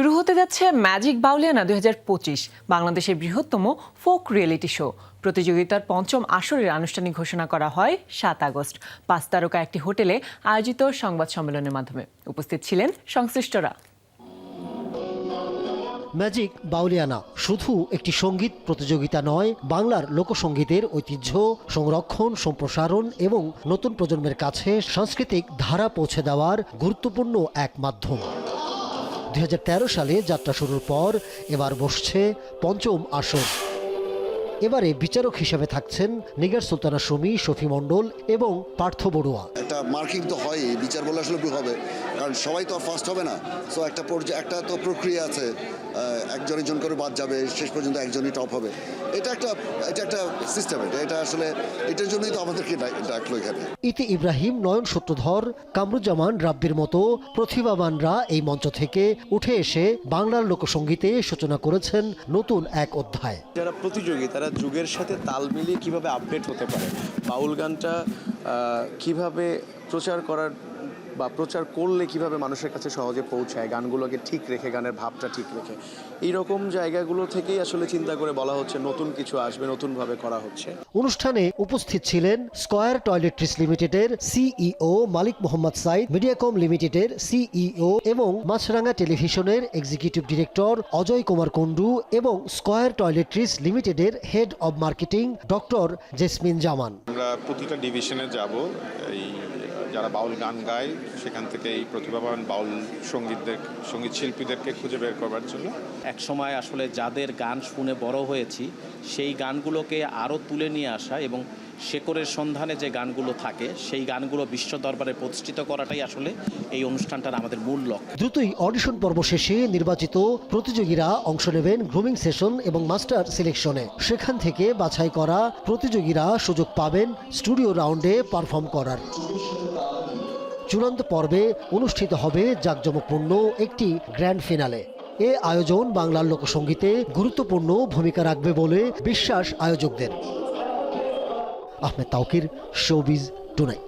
শুরু হতে যাচ্ছে ম্যাজিক বাউলিয়ানা দুই হাজার পঁচিশ, বাংলাদেশের বৃহত্তম ফোক রিয়েলিটি শো। প্রতিযোগিতার পঞ্চম আসরের আনুষ্ঠানিক ঘোষণা করা হয় সাত আগস্ট। পাঁচ তারকা একটি হোটেলে আয়োজিত সংবাদ সম্মেলনের মাধ্যমে। উপস্থিত ছিলেন সংশ্লিষ্টরা। ম্যাজিক বাউলিয়ানা শুধু একটি সংগীত প্রতিযোগিতা নয়, বাংলার লোকসঙ্গীতের ঐতিহ্য, সংরক্ষণ, সম্প্রসারণ এবং নতুন প্রজন্মের কাছে সাংস্কৃতিক ধারা পৌঁছে দেওয়ার গুরুত্বপূর্ণ এক মাধ্যম। দুই হাজার তেরো সালে যাত্রা শুরুর পর এবার বসছে পঞ্চম আসর। এবারে বিচারক হিসেবে থাকছেন নিগার সুলতানা সুমি শফি মণ্ডল এবং পার্থ বড়ুয়া। একটা মার্কিং তো হয় বিচার বলে আসলে ভুল হবে। কারণ সবাই তো আর ফার্স্ট হবে না। সো একটা একটা তো প্রক্রিয়া আছে। একজন একজন করে বাদ যাবে শেষ পর্যন্ত একজনই টপ হবে। এটা একটা এটা একটা সিস্টেম এটা এটা আসলে এটার জন্যই তো আমাদেরকে ডাক- ডাকলো এখানে। ইতি ইব্রাহিম নয়ন সূত্রধর কামরুজ্জামান রাব্বির মতো প্রতিভাবানরা এই মঞ্চ থেকে উঠে এসে বাংলার লোকসঙ্গীতে সূচনা করেছেন নতুন এক অধ্যায়। যারা প্রতিযোগী তারা যুগের সাথে তাল মিলিয়ে কীভাবে আপডেট হতে পারে? বাউল গানটা কীভাবে প্রচার করার বা প্রচার করলে কীভাবে মানুষের কাছে সহজে পৌঁছায় গানগুলোকে ঠিক রেখে গানের ভাবটা ঠিক রেখে। এই রকম জায়গাগুলো থেকেই আসলে চিন্তা করে বলা হচ্ছে নতুন কিছু আসবে নতুনভাবে করা হচ্ছে। অনুষ্ঠানে উপস্থিত ছিলেন স্কয়ার টয়লেট্রিস লিমিটেডের সিইও মালিক মোহাম্মদ সাইদ মিডিয়াকম লিমিটেডের সিইও এবং মাছরাঙ্গা টেলিভিশনের এক্সিকিউটিভ ডিরেক্টর অজয় কুমার কুন্ডু এবং স্কয়ার টয়লেট্রিস লিমিটেডের head of marketing doctor Jesmin Zaman. আমরা প্রতিটা ডিভিশনে যাব এই যারা বাউল গান গায়, সেখান থেকে এই প্রতিভাবান বাউল সঙ্গীতদের, সংগীত শিল্পীদেরকে খুঁজে বের করবার জন্য। এক সময় আসলে যাদের গান শুনে বড় হয়েছি, সেই গানগুলোকে আরও তুলে নিয়ে আসা এবং শেকরের সন্ধানে যে গানগুলো থাকে, সেই গানগুলো বিশ্ব দরবারে প্রতিষ্ঠিত করাটাই আসলে এই অনুষ্ঠানটার আমাদের মূল লক্ষ্য। দ্রুতই অডিশন পর্ব শেষে নির্বাচিত প্রতিযোগীরা অংশ নেবেন গ্রুমিং সেশন এবং মাস্টার সিলেকশনে। সেখান থেকে বাছাই করা প্রতিযোগীরা সুযোগ পাবেন স্টুডিও রাউন্ডে পারফর্ম করার। চূড়ান্ত পর্বে অনুষ্ঠিত হবে জাঁকজমকপূর্ণ একটি গ্র্যান্ড ফিনালে। এ আয়োজন বাংলার লোকসঙ্গীতে গুরুত্বপূর্ণ ভূমিকা রাখবে বলে বিশ্বাস আয়োজকদের। Ahmed Tauquir showbiz tonight